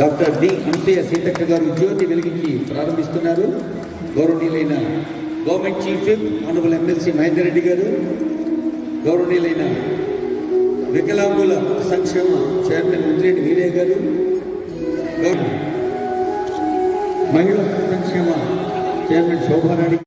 Doctor D Ampayya Seethakka గారు జ్యోతి వెలిగించి ప్రారంభిస్తున్నారు. గౌరవనీయులైన government chief honourable MLC Mahender Reddy గారు గౌరవనీయులైన వికలాంగుల సంక్షేమ చైర్మన్ ముద్రెడ్డి వీరయ్య గారు మహిళా సంక్షేమ చైర్మన్ శోభారాణి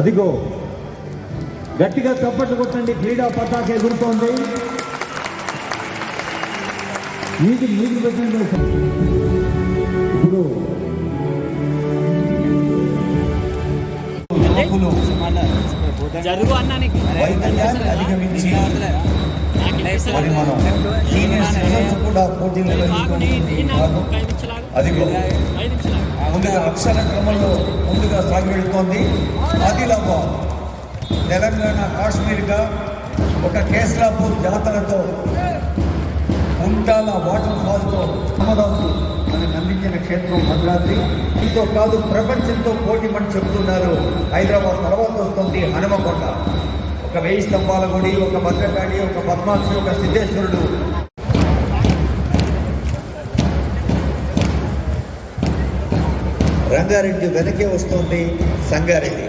అదిగో గట్టిగా చప్పట్లు కొట్టండి క్రీడా పతాక ఎగురుతోంది. మీకు మీకు పెట్టండి ఇప్పుడు జరుగు అధిగమించి మరి మనం సీనియర్ సిటిజన్స్ కూడా పోటీలు అది అదిగో ముందుగా అక్షర క్రమంలో ముందుగా సాగి వెళుతోంది. ఆదిలాబాద్ తెలంగాణ కాశ్మీర్గా ఒక కేసరాపూర్ జాతరతో ఉండాల వాటర్ ఫాల్తో రామదాసు అని అందించిన క్షేత్రం భద్రాద్రి. దీంతో కాదు ప్రపంచంతో పోటీ మనం చెబుతున్నారు హైదరాబాద్ తర్వాత వస్తుంది హనుమకొండ. ఒక వెయ్యి స్తంభాల గుడి ఒక భద్రకాళి ఒక పద్మాక్షి ఒక సిద్ధేశ్వరుడు. రంగారెడ్డి వెనకే వస్తుంది సంగారెడ్డి.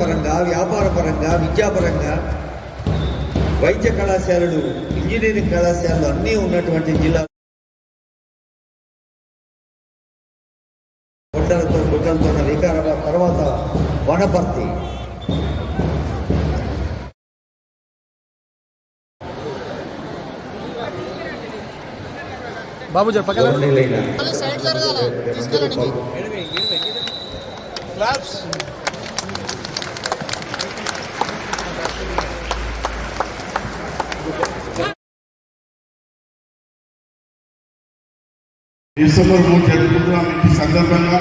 పరంగా వ్యాపార పరంగా విద్యాపరంగా వైద్య కళాశాలలు ఇంజనీరింగ్ కళాశాలలు అన్నీ ఉన్నటువంటి జిల్లా గుడ్డలతో గుడ్డలతో వికారాబాద్ తర్వాత వనపర్తి. బాబు సైడ్ జరగాల తీసుకెళ్ళడానికి డిసెంబర్ మూడు జరుపుకుంటున్నాం ఈ సందర్భంగా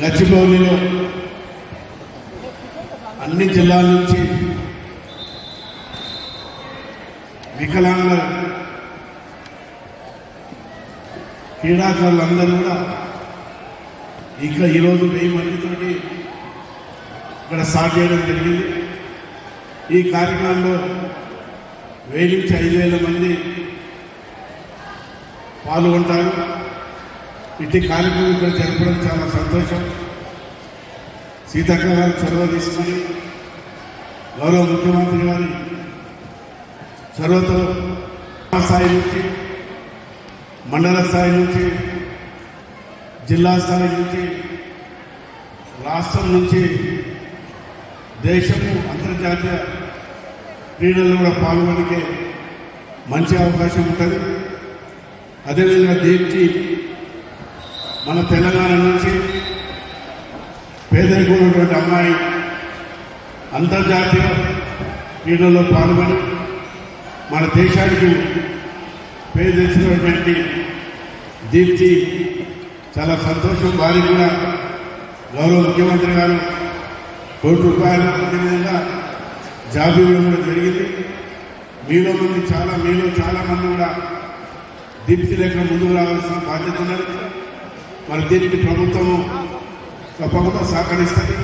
గచ్చిబౌలిలో అన్ని జిల్లాల నుంచి వికలాంగ క్రీడాకారులందరూ కూడా ఇంకా ఈరోజు వెయ్యి మందితోటి ఇక్కడ స్టార్ట్ చేయడం జరిగింది. ఈ కార్యక్రమంలో వెయ్యి నుంచి ఐదు వేల మంది పాల్గొంటారు. ఇట్టి కార్యక్రమం ఇక్కడ జరపడం చాలా సంతోషం. సీతక్క గారు చొరవ తీసుకొని గౌరవ ముఖ్యమంత్రి గారి చొరవతో స్థాయి నుంచి మండల స్థాయి నుంచి జిల్లా స్థాయి నుంచి రాష్ట్రం నుంచి దేశము అంతర్జాతీయ క్రీడల్లో కూడా పాల్గొనకే మంచి అవకాశం ఉంటుంది. అదేవిధంగా దీప్తి మన తెలంగాణ నుంచి పేదరికం ఉన్నటువంటి అమ్మాయి అంతర్జాతీయ క్రీడల్లో పాల్గొని మన దేశానికి పేరు తెచ్చినటువంటి దీప్తి చాలా సంతోషం. వారికి కూడా గౌరవ ముఖ్యమంత్రి గారు కోటి రూపాయలు అదేవిధంగా జాబ్ ఇవ్వడం కూడా జరిగింది. మీలో మంది చాలా మీలో చాలా మంది కూడా దీప్తి లేక ముందుకు రావాల్సిన బాధ్యత ఉన్నది. మరి దీనికి ప్రభుత్వము తప్పకుండా సహకరిస్తుంది.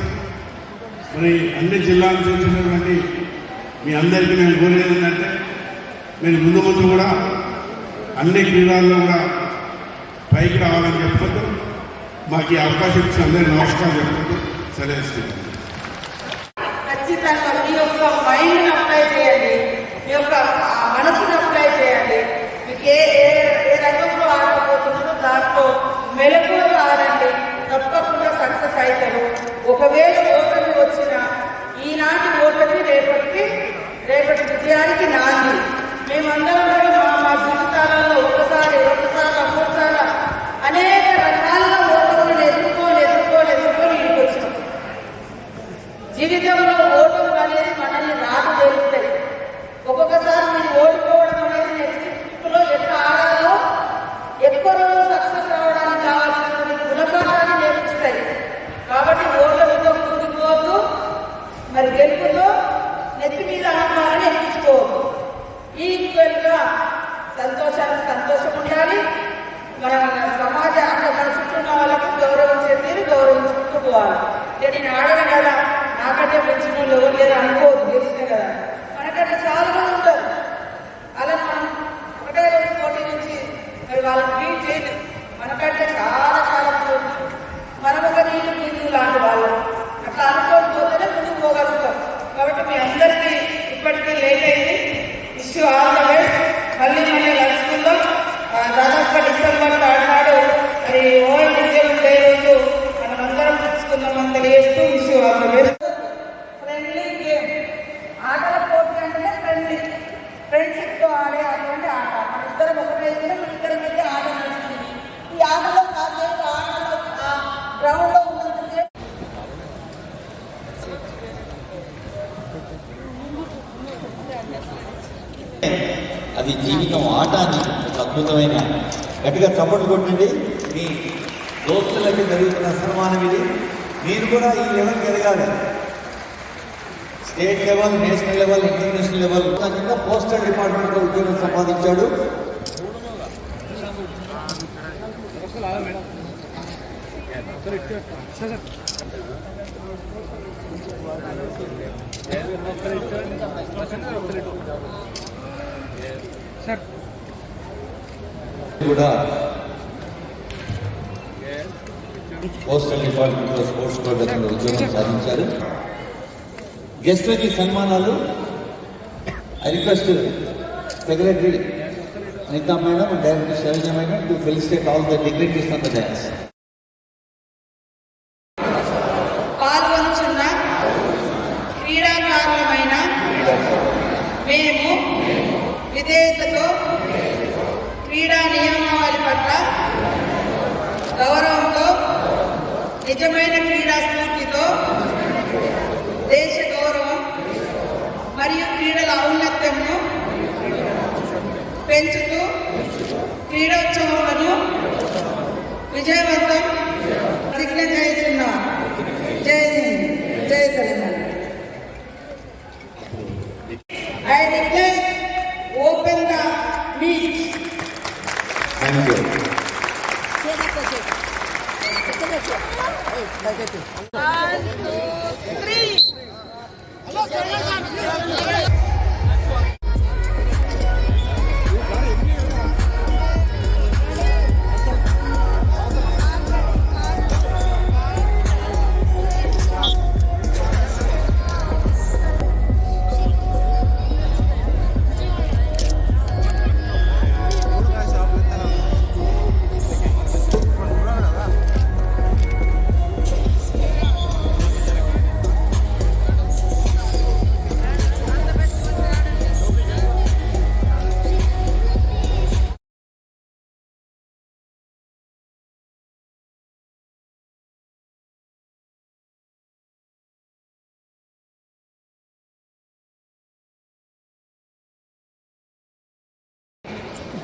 మరి అన్ని జిల్లాల నుంచి వచ్చినటువంటి మీ అందరికీ నేను కోరేది ఏంటంటే మీరు ముందు ముందు కూడా అన్ని క్రీడల్లో కూడా పైకి రావాలని చెప్పుకుంటూ మాకు ఈ అవకాశం ఇచ్చిన అందరికీ నమస్కారం చెప్పుకుంటూ సెలవు ఖచ్చితంగా మీ యొక్క మైండ్ని అప్లై చేయండి. అది జీవితం ఆట అని అద్భుతమైన గట్టిగా సపోర్ట్ కొట్టండి. మీ దోస్తులకి జరుగుతున్న సన్మానం ఇది. మీరు కూడా ఈ లెవెల్కి ఎదగాలి. State level national level international level కింద పోస్టల్ డిపార్ట్మెంట్లో ఉద్యోగం సంపాదించాడు. కూడా పోస్టల్ డిపార్ట్మెంట్లో స్పోర్ట్స్ కోఆర్డినేటర్ ఉద్యోగం సాధించారు. గెస్ట్లకి సన్మానాలు I request secretary Anita madam director Shailaja madam to felicitate all the dignitaries on the పెంచుతూ క్రీడోత్సవాలను విజయవంతం ప్రతిజ్ఞ చేస్తున్నాం. జై హింద్. జై Telangana. I declare open the meet thank you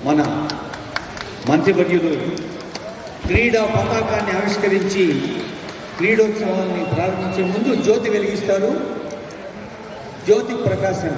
మన మంత్రివర్యులు క్రీడా పతాకాన్ని ఆవిష్కరించి క్రీడోత్సవాన్ని ప్రారంభించే ముందు జ్యోతి వెలిగిస్తారు. జ్యోతి ప్రకాశం.